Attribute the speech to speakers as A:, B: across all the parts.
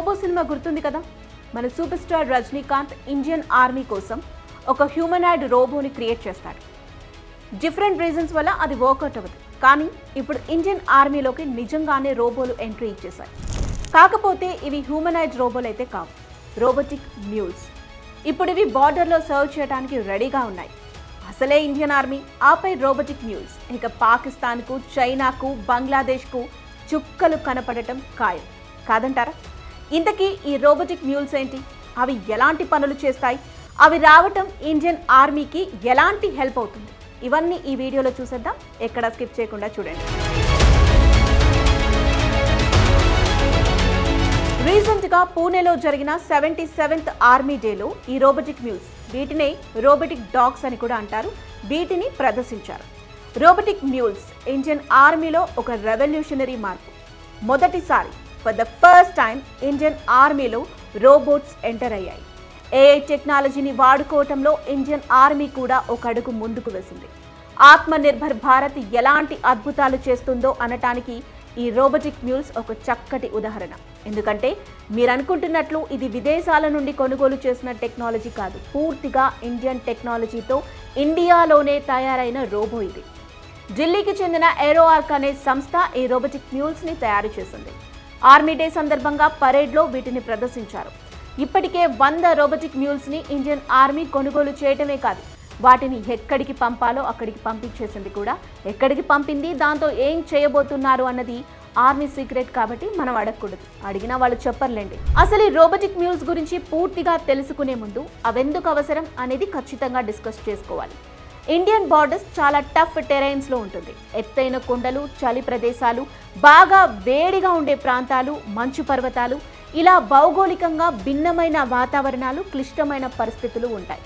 A: Robo cinema గుర్తుంది కదా? మన super star Rajinikanth Indian army కోసం ఒక హ్యూమనాయిడ్ రోబోని క్రియేట్ చేస్తాడు. డిఫరెంట్ రీజన్స్ వల్ల అది వర్కౌట్ అవ్వదు. కానీ ఇప్పుడు ఇండియన్ ఆర్మీలోకి నిజంగానే రోబోలు ఎంట్రీ ఇచ్చేశాయి. కాకపోతే ఇవి హ్యూమనైజ్ రోబోలు అయితే కావు. Robotic mules. ఇప్పుడు ఇవి బార్డర్లో సర్వ్ చేయడానికి రెడీగా ఉన్నాయి. అసలే ఇండియన్ ఆర్మీ ఆపై రోబోటిక్ మ్యూల్స్. ఇక పాకిస్తాన్కు చైనాకు బంగ్లాదేశ్కు చుక్కలు కనపడటం ఖాయం. కాదంటారా? ఇంతకీ ఈ రోబోటిక్ మ్యూల్స్ ఏంటి? అవి ఎలాంటి పనులు చేస్తాయి? అవి రావటం ఇండియన్ ఆర్మీకి ఎలాంటి హెల్ప్ అవుతుంది? ఇవన్నీ ఈ వీడియోలో చూసేద్దాం. ఎక్కడ స్కిప్ చేయకుండా చూడండి. రీసెంట్గా పూణేలో జరిగిన సెవెంటీ సెవెంత్ ఆర్మీ డేలో ఈ రోబోటిక్ మ్యూల్స్ వీటినే రోబోటిక్ డాగ్స్ అని కూడా అంటారు వీటిని ప్రదర్శించారు. రోబోటిక్ మ్యూల్స్ ఇండియన్ ఆర్మీలో ఒక రెవల్యూషనరీ మార్పు. మొదటిసారి for the first time Indian ఆర్మీలో రోబోట్స్ ఎంటర్ అయ్యాయి. ఏఐ టెక్నాలజీని వాడుకోవటంలో ఇండియన్ ఆర్మీ కూడా ఒక అడుగు ముందుకు వేసింది. ఆత్మనిర్భర్ భారత్ ఎలాంటి అద్భుతాలు చేస్తుందో అనటానికి ఈ రోబోటిక్ మ్యూల్స్ ఒక చక్కటి ఉదాహరణ. ఎందుకంటే మీరు అనుకుంటున్నట్లు ఇది విదేశాల నుండి కొనుగోలు చేసిన టెక్నాలజీ కాదు. పూర్తిగా ఇండియన్ టెక్నాలజీతో ఇండియాలోనే తయారైన రోబో ఇది. ఢిల్లీకి చెందిన ఏరోఆర్క్ అనే సంస్థ ఈ రోబోటిక్ మ్యూల్స్ని తయారు చేసింది. ఆర్మీ డే సందర్భంగా పరేడ్లో వీటిని ప్రదర్శించారు. ఇప్పటికే వంద రోబోటిక్ మ్యూల్స్ని ఇండియన్ ఆర్మీ కొనుగోలు చేయటమే కాదు వాటిని ఎక్కడికి పంపాలో అక్కడికి పంపించేసింది కూడా ఎక్కడికి పంపింది దాంతో ఏం చేయబోతున్నారు అన్నది ఆర్మీ సీక్రెట్ కాబట్టి మనం అడగకూడదు. అడిగినా వాళ్ళు చెప్పర్లేండి. అసలు ఈ రోబోటిక్ మ్యూల్స్ గురించి పూర్తిగా తెలుసుకునే ముందు అవెందుకు అవసరం అనేది ఖచ్చితంగా డిస్కస్ చేసుకోవాలి. ఇండియన్ బార్డర్స్ చాలా టఫ్ టెరైన్స్లో ఉంటుంది. ఎత్తైన కొండలు చలి ప్రదేశాలు బాగా వేడిగా ఉండే ప్రాంతాలు మంచు పర్వతాలు ఇలా భౌగోళికంగా భిన్నమైన వాతావరణాలు క్లిష్టమైన పరిస్థితులు ఉంటాయి.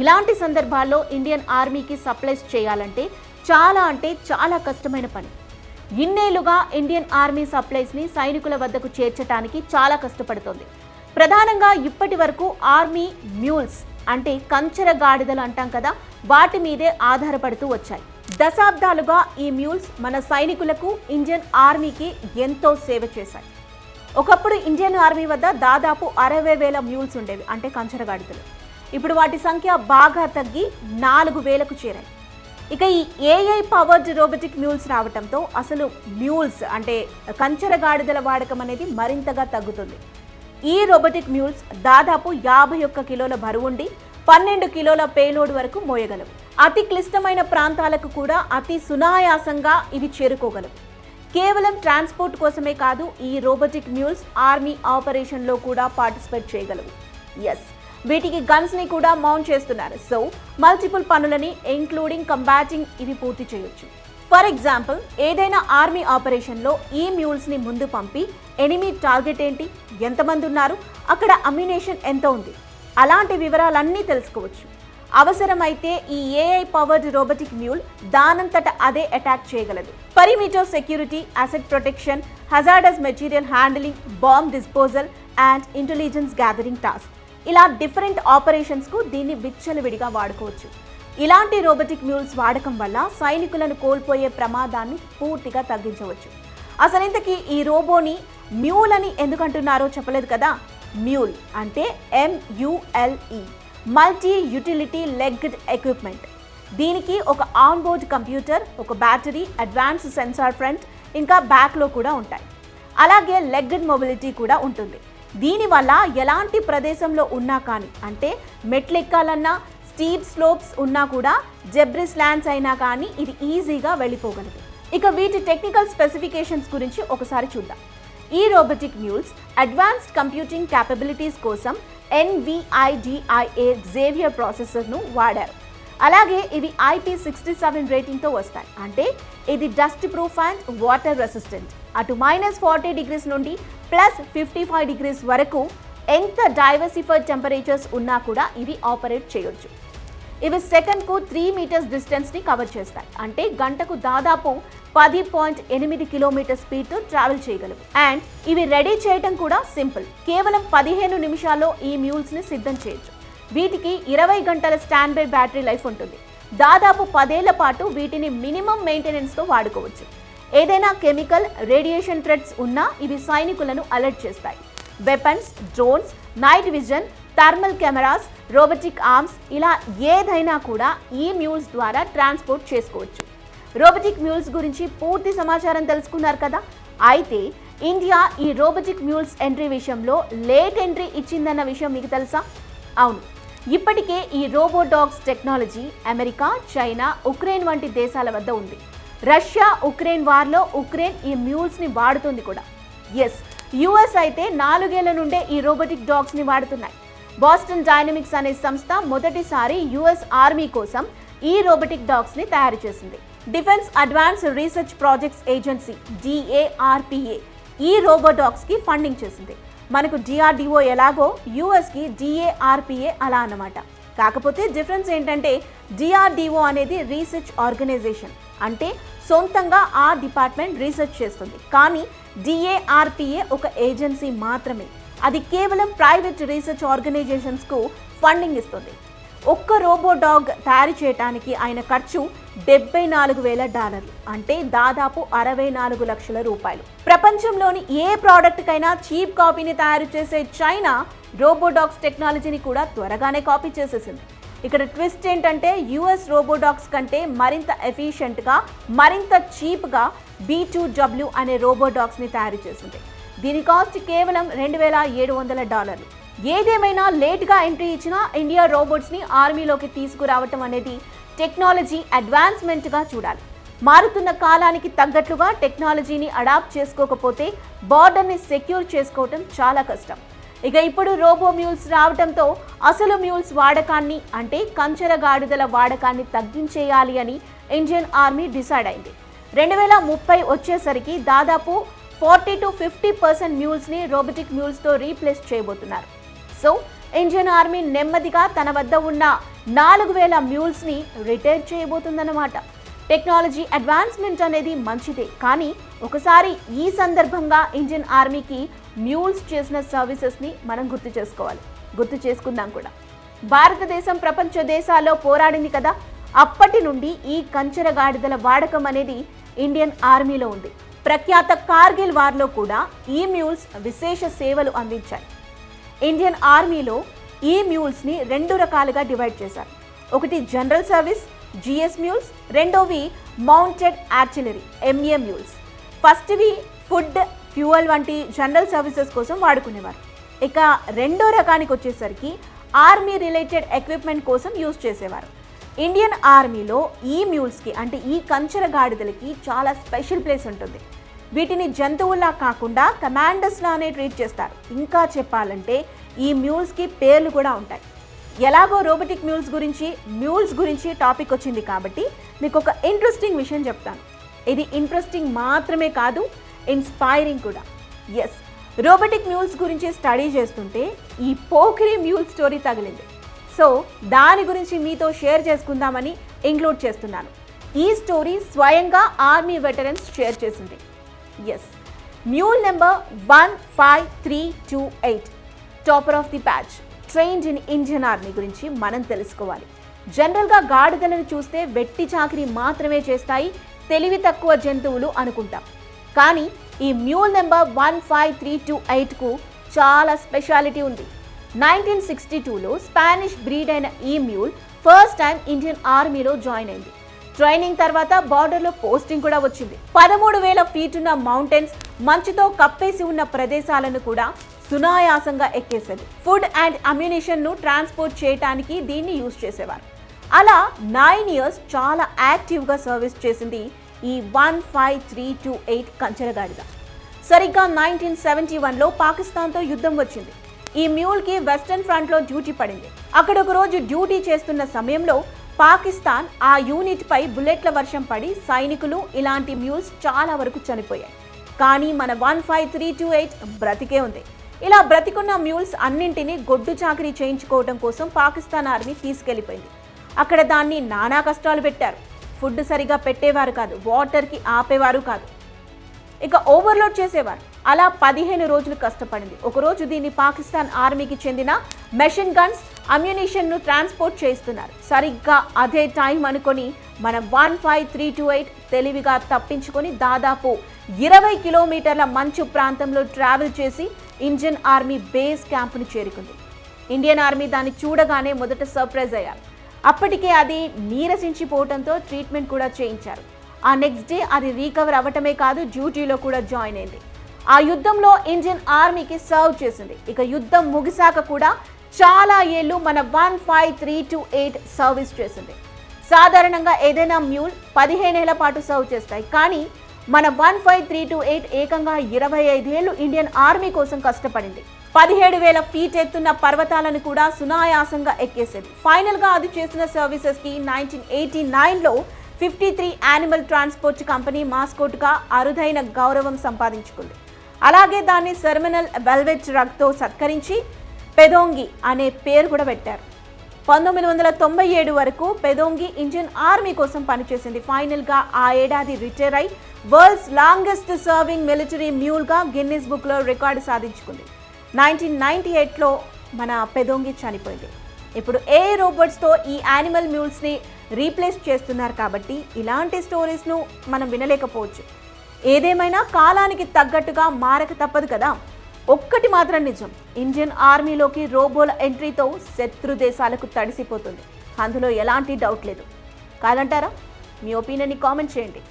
A: ఇలాంటి సందర్భాల్లో ఇండియన్ ఆర్మీకి సప్లైస్ చేయాలంటే చాలా అంటే చాలా కష్టమైన పని. ఇన్నేళ్ళుగా ఇండియన్ ఆర్మీ సప్లైస్ని సైనికుల వద్దకు చేర్చడానికి చాలా కష్టపడుతోంది. ప్రధానంగా ఇప్పటి వరకు ఆర్మీ మ్యూల్స్ అంటే కంచర గాడిదలు అంటాం కదా వాటి మీదే ఆధారపడుతూ వచ్చాయి. దశాబ్దాలుగా ఈ మ్యూల్స్ మన సైనికులకు ఇండియన్ ఆర్మీకి ఎంతో సేవ చేశాయి. ఒకప్పుడు ఇండియన్ ఆర్మీ వద్ద దాదాపు అరవై వేల మ్యూల్స్ ఉండేవి అంటే కంచర గాడిదలు. ఇప్పుడు వాటి సంఖ్య బాగా తగ్గి నాలుగు వేలకు చేరాయి. ఇక ఈ ఏఐ పవర్డ్ రోబోటిక్ మ్యూల్స్ రావడంతో అసలు మ్యూల్స్ అంటే కంచర గాడిదల వాడకం అనేది మరింతగా తగ్గుతుంది. ఈ రోబోటిక్ మ్యూల్స్ దాదాపు యాభై ఒక్క కిలోల బరువుండి పన్నెండు కిలోల పేలోడ్ వరకు మోయగలవు. అతి క్లిష్టమైన ప్రాంతాలకు కూడా అతి సునాయాసంగా ఇవి చేరుకోగలవు. కేవలం ట్రాన్స్పోర్ట్ కోసమే కాదు ఈ రోబోటిక్ మ్యూల్స్ ఆర్మీ ఆపరేషన్లో కూడా పార్టిసిపేట్ చేయగలవు. ఎస్ వీటికి గన్స్ని కూడా మౌంట్ చేస్తున్నారు. సో మల్టిపుల్ పనులని ఇంక్లూడింగ్ కంబాటింగ్ ఇవి పూర్తి చేయొచ్చు. ఫర్ ఎగ్జాంపుల్ ఏదైనా ఆర్మీ ఆపరేషన్లో ఈ మ్యూల్స్ని ముందు పంపి ఎనిమి టార్గెట్ ఏంటి ఎంతమంది ఉన్నారు అక్కడ అమ్యునేషన్ ఎంత ఉంది అలాంటి వివరాలన్నీ తెలుసుకోవచ్చు. అవసరమైతే ఈ ఏఐ పవర్డ్ రోబోటిక్ మ్యూల్ దానంతట అదే అటాక్ చేయగలదు. Perimeter security asset protection hazardous material handling bomb disposal and intelligence gathering task ఇలా డిఫరెంట్ ఆపరేషన్స్కు దీన్ని విచ్చలవిడిగా వాడుకోవచ్చు. ఇలాంటి రోబోటిక్ మ్యూల్స్ వాడకం వల్ల సైనికులను కోల్పోయే ప్రమాదాన్ని పూర్తిగా తగ్గించవచ్చు. అసలు ఇంతకీ ఈ రోబోని మ్యూల్ అని ఎందుకంటున్నారో చెప్పలేదు కదా? మ్యూల్ అంటే M U L E multi utility legged equipment దీనికి ఒక ఆన్బోర్డ్ కంప్యూటర్ ఒక బ్యాటరీ అడ్వాన్స్ సెన్సార్ ఫ్రంట్ ఇంకా బ్యాక్లో కూడా ఉంటాయి. అలాగే లెగ్డ్ మొబిలిటీ కూడా ఉంటుంది. దీనివల్ల ఎలాంటి ప్రదేశంలో ఉన్నా కానీ అంటే మెట్లు ఎక్కాలన్నా స్టీప్ స్లోప్స్ ఉన్నా కూడా జెబ్రిస్ ల్యాండ్స్ అయినా కానీ ఇది ఈజీగా వెళ్ళిపోగలదు. ఇక వీటి టెక్నికల్ స్పెసిఫికేషన్స్ గురించి ఒకసారి చూద్దాం. ఈ robotic mules advanced computing capabilities కోసం ఎన్విఐడిఐఏ జేవియర్ ప్రాసెసర్ను వాడారు. అలాగే ఇవి ఐపీ సిక్స్టీ సెవెన్ రేటింగ్తో వస్తాయి. అంటే ఇది dust proof and water resistant. అటు మైనస్ ఫార్టీ డిగ్రీస్ నుండి ప్లస్ ఫిఫ్టీ ఫైవ్ డిగ్రీస్ వరకు ఎంత డైవర్సిఫైడ్ టెంపరేచర్స్ ఉన్నా కూడా ఇవి ఆపరేట్ చేయొచ్చు. ఇవి సెకండ్కు త్రీ మీటర్స్ డిస్టెన్స్ని కవర్ చేస్తాయి. అంటే గంటకు దాదాపు పది పాయింట్ ఎనిమిది కిలోమీటర్ స్పీడ్తో ట్రావెల్ చేయగలవు. అండ్ ఇవి రెడీ చేయటం కూడా సింపుల్. కేవలం పదిహేను నిమిషాల్లో ఈ మ్యూల్స్ని సిద్ధం చేయొచ్చు. వీటికి ఇరవై గంటల స్టాండ్ బై బ్యాటరీ లైఫ్ ఉంటుంది. దాదాపు పదేళ్ళ పాటు వీటిని మినిమం మెయింటెనెన్స్తో వాడుకోవచ్చు. ఏదైనా కెమికల్ రేడియేషన్ థ్రెట్స్ ఉన్నా ఇవి సైనికులను అలర్ట్ చేస్తాయి. Weapons drones night vision thermal cameras robotic arms ఇలా ఏదైనా కూడా ఈ మ్యూల్స్ ద్వారా ట్రాన్స్పోర్ట్ చేసుకోవచ్చు. రోబోటిక్ మ్యూల్స్ గురించి పూర్తి సమాచారం తెలుసుకున్నారు కదా? అయితే ఇండియా ఈ రోబోటిక్ మ్యూల్స్ ఎంట్రీ విషయంలో లేట్ ఎంట్రీ ఇచ్చిందన్న విషయం మీకు తెలుసా? అవును. ఇప్పటికే ఈ robo dogs technology America China Ukraine వంటి దేశాల వద్ద ఉంది. రష్యా ఉక్రెయిన్ వార్లో ఉక్రెయిన్ ఈ మ్యూల్స్ని వాడుతుంది కూడా. ఎస్ యుఎస్ అయితే నాలుగేళ్ళ నుండే ఈ రోబోటిక్ డాగ్స్ని వాడుతున్నాయి. బాస్టన్ డైనమిక్స్ అనే సంస్థ మొదటిసారి యుఎస్ ఆర్మీ కోసం ఈ రోబోటిక్ డాగ్స్ని తయారు చేసింది. Defence advance research projects agency D A R P A ఈ రోబోడాగ్స్కి కి ఫండింగ్ చేసింది. మనకు డిఆర్డిఓ ఎలాగో యుఎస్కి డిఏఆర్పిఏ అలా అన్నమాట. కాకపోతే డిఫరెన్స్ ఏంటంటే డిఆర్డిఓ అనేది రీసెర్చ్ ఆర్గనైజేషన్ అంటే సొంతంగా ఆ డిపార్ట్మెంట్ రీసెర్చ్ చేస్తుంది. కానీ డిఏఆర్పిఏ ఒక ఏజెన్సీ మాత్రమే. అది కేవలం ప్రైవేట్ రీసెర్చ్ ఆర్గనైజేషన్స్కు ఫండింగ్ ఇస్తుంది. ఒక్క రోబో డాగ్ తయారు చేయడానికి ఆయన ఖర్చు డెబ్బై నాలుగు వేల డాలర్లు అంటే దాదాపు అరవై నాలుగు లక్షల రూపాయలు. ప్రపంచంలోని ఏ ప్రోడక్ట్కైనా చీప్ కాపీని తయారు చేసే చైనా రోబోడాక్స్ టెక్నాలజీని కూడా త్వరగానే కాపీ చేసేసింది. ఇక్కడ ట్విస్ట్ ఏంటంటే యుఎస్ రోబోడాక్స్ కంటే మరింత ఎఫిషియెంట్గా మరింత చీప్గా బీ టూ డబ్ల్యూ అనే రోబోడాక్స్ని తయారు చేసింది. దీని కాస్ట్ కేవలం రెండు వేల ఏడు వందల డాలర్లు. ఏదేమైనా లేట్గా ఎంట్రీ ఇచ్చినా ఇండియా రోబోట్స్ని ఆర్మీలోకి తీసుకురావటం అనేది టెక్నాలజీ అడ్వాన్స్మెంట్గా చూడాలి. మారుతున్న కాలానికి తగ్గట్లుగా టెక్నాలజీని అడాప్ట్ చేసుకోకపోతే బార్డర్ని సెక్యూర్ చేసుకోవటం చాలా కష్టం. ఇక ఇప్పుడు రోబో మ్యూల్స్ రావడంతో అసలు మ్యూల్స్ వాడకాన్ని అంటే కంచెర గాడిదల వాడకాన్ని తగ్గించేయాలి అని ఇండియన్ ఆర్మీ డిసైడ్ అయింది. రెండు వేల ముప్పై వచ్చేసరికి దాదాపు ఫార్టీ టు ఫిఫ్టీ పర్సెంట్ మ్యూల్స్ని రోబోటిక్ మ్యూల్స్తో రీప్లేస్ చేయబోతున్నారు. సో ఇండియన్ ఆర్మీ నెమ్మదిగా తన వద్ద ఉన్న నాలుగు వేల మ్యూల్స్ని రిటైర్ చేయబోతుందన్నమాట. టెక్నాలజీ అడ్వాన్స్మెంట్ అనేది మంచిదే కానీ ఒకసారి ఈ సందర్భంగా ఇండియన్ ఆర్మీకి మ్యూల్స్ చేసిన సర్వీసెస్ని మనం గుర్తు చేసుకోవాలి. గుర్తు చేసుకుందాం కూడా. భారతదేశం ప్రపంచ దేశాల్లో పోరాడింది కదా అప్పటి నుండి ఈ కంచెర గాడిదల వాడకం అనేది ఇండియన్ ఆర్మీలో ఉంది. ప్రఖ్యాత కార్గిల్ వార్లో కూడా ఈ మ్యూల్స్ విశేష సేవలు అందించాయి. ఇండియన్ ఆర్మీలో ఈ మ్యూల్స్ని రెండు రకాలుగా డివైడ్ చేశారు. ఒకటి general service G S mules రెండోవి mounted artillery M A mules ఫస్ట్వి food fuel వంటి జనరల్ సర్వీసెస్ కోసం వాడుకునేవారు. ఇక రెండో రకానికి వచ్చేసరికి ఆర్మీ రిలేటెడ్ ఎక్విప్మెంట్ కోసం యూజ్ చేసేవారు. ఇండియన్ ఆర్మీలో ఈ మ్యూల్స్కి అంటే ఈ కంచర గాడిదలకి చాలా స్పెషల్ ప్లేస్ ఉంటుంది. వీటిని జంతువులా కాకుండా కమాండర్స్లానే ట్రీట్ చేస్తారు. ఇంకా చెప్పాలంటే ఈ మ్యూల్స్కి పేర్లు కూడా ఉంటాయి. ఎలాగో రోబోటిక్ మ్యూల్స్ గురించి మ్యూల్స్ గురించి టాపిక్ వచ్చింది కాబట్టి మీకు ఒక ఇంట్రెస్టింగ్ విషయం చెప్తాను. ఇది ఇంట్రెస్టింగ్ మాత్రమే కాదు ఇన్స్పైరింగ్ కూడా. ఎస్ రోబోటిక్ మ్యూల్స్ గురించి స్టడీ చేస్తుంటే ఈ పోకిరి మ్యూల్ స్టోరీ తగిలింది. సో దాని గురించి మీతో షేర్ చేసుకుందామని ఇంక్లూడ్ చేస్తున్నాను. ఈ స్టోరీ స్వయంగా ఆర్మీ వెటరన్స్ షేర్ చేసింది. Yes mule number one five three two eight topper of the patch trained in Indian army గురించి మనం తెలుసుకోవాలి. జనరల్గా గాడిదలను చూస్తే వెట్టి చాకరీ మాత్రమే చేస్తాయి తెలివి తక్కువ జంతువులు అనుకుంటాం. కానీ ఈ mule number one five three two ఎయిట్కు చాలా స్పెషాలిటీ ఉంది. నైన్టీన్ సిక్స్టీ టూలో స్పానిష్ బ్రీడ్ అయిన ఈ మ్యూల్ ఫస్ట్ టైం ఇండియన్ ఆర్మీలో జాయిన్ అయింది. ట్రైనింగ్ తర్వాత బార్డర్లో పోస్టింగ్ కూడా వచ్చింది. పదమూడు వేల ఫీట్ ఉన్న మౌంటైన్స్ మంచుతో కప్పేసి ఉన్న ప్రదేశాలను కూడా సునాయాసంగా ఎక్కేసేది. ఫుడ్ అండ్ అమ్యునిషన్ను ట్రాన్స్పోర్ట్ చేయడానికి దీన్ని యూజ్ చేసేవారు. అలా నైన్ ఇయర్స్ చాలా యాక్టివ్గా సర్వీస్ చేసింది ఈ one five three two eight కంచెరగాడిద సరిగ్గా నైన్టీన్ సెవెంటీ వన్లో పాకిస్తాన్తో యుద్ధం వచ్చింది. ఈ మ్యూల్కి వెస్టర్న్ ఫ్రంట్లో డ్యూటీ పడింది. అక్కడ ఒక రోజు డ్యూటీ చేస్తున్న సమయంలో పాకిస్తాన్ ఆ యూనిట్పై బుల్లెట్ల వర్షం పడి సైనికులు ఇలాంటి మ్యూల్స్ చాలా వరకు చనిపోయాయి. కానీ మన one five three two eight బ్రతికే ఉంది. ఇలా బ్రతికున్న మ్యూల్స్ అన్నింటినీ గొడ్డు చాకరీ చేయించుకోవడం కోసం పాకిస్తాన్ ఆర్మీ తీసుకెళ్ళిపోయింది. అక్కడ దాన్ని నానా కష్టాలు పెట్టారు. ఫుడ్ సరిగా పెట్టేవారు కాదు వాటర్కి ఆపేవారు కాదు. ఇక ఓవర్లోడ్ చేసేవారు. అలా పదిహేను రోజులు కష్టపడింది. ఒకరోజు దీన్ని పాకిస్తాన్ ఆర్మీకి చెందిన మెషిన్ గన్స్ అమ్యునిషన్ను ట్రాన్స్పోర్ట్ చేస్తున్నారు. సరిగ్గా అదే టైం అనుకొని మన one five three two eight తెలివిగా తప్పించుకొని దాదాపు ఇరవై కిలోమీటర్ల మంచు ప్రాంతంలో ట్రావెల్ చేసి ఇండియన్ ఆర్మీ బేస్ క్యాంపును చేరుకుంది. ఇండియన్ ఆర్మీ దాన్ని చూడగానే మొదట సర్ప్రైజ్ అయ్యారు. అప్పటికే అది నీరసించిపోవడంతో ట్రీట్మెంట్ కూడా చేయించారు. ఆ నెక్స్ట్ డే అది రీకవర్ అవ్వటమే కాదు డ్యూటీలో కూడా జాయిన్ అయింది. ఆ యుద్ధంలో ఇండియన్ ఆర్మీకి సర్వ్ చేసింది. ఇక యుద్ధం ముగిశాక కూడా చాలా ఏళ్ళు మన one five three two eight service చేసింది. సాధారణంగా ఏదైనా మ్యూల్ పదిహేనేళ్ళ పాటు సర్వ్ చేస్తాయి. కానీ మన one five three two eight ఏకంగా ఇరవై ఐదేళ్ళు ఇండియన్ ఆర్మీ కోసం కష్టపడింది. పదిహేడు వేల ఫీట్ ఎత్తున్న పర్వతాలను కూడా సునాయాసంగా ఎక్కేసేది. ఫైనల్గా అది చేసిన సర్వీసెస్కి నైన్టీన్ ఎయిటీ నైన్లో fifty three animal transport company మాస్కోట్గా అరుదైన గౌరవం సంపాదించుకుంది. అలాగే దాన్ని సెర్మినల్ వెల్వెట్ రగ్తో సత్కరించి పెదోంగి అనే పేరు కూడా పెట్టారు. పంతొమ్మిది వందల తొంభై ఏడు వరకు పెదోంగి ఇండియన్ ఆర్మీ కోసం పనిచేసింది. ఫైనల్గా ఆ ఏడాది రిటైర్ అయి వరల్డ్స్ లాంగెస్ట్ సర్వింగ్ మిలిటరీ మ్యూల్గా గిన్నిస్ బుక్లో రికార్డు సాధించుకుంది. నైన్టీన్ నైన్టీ ఎయిట్లో మన పెదోంగి చనిపోయింది. ఇప్పుడు ఏ రోబోట్స్తో ఈ యానిమల్ మ్యూల్స్ని రీప్లేస్ చేస్తున్నారు కాబట్టి ఇలాంటి స్టోరీస్ను మనం వినలేకపోవచ్చు. ఏదేమైనా కాలానికి తగ్గట్టుగా మారక తప్పదు కదా. ఒక్కటి మాత్రం నిజం. ఇండియన్ ఆర్మీలోకి రోబోల ఎంట్రీతో శత్రు దేశాలకు తడిసిపోతుంది. అందులో ఎలాంటి డౌట్ లేదు. కాదంటారా? మీ ఒపీనియన్ని కామెంట్ చేయండి.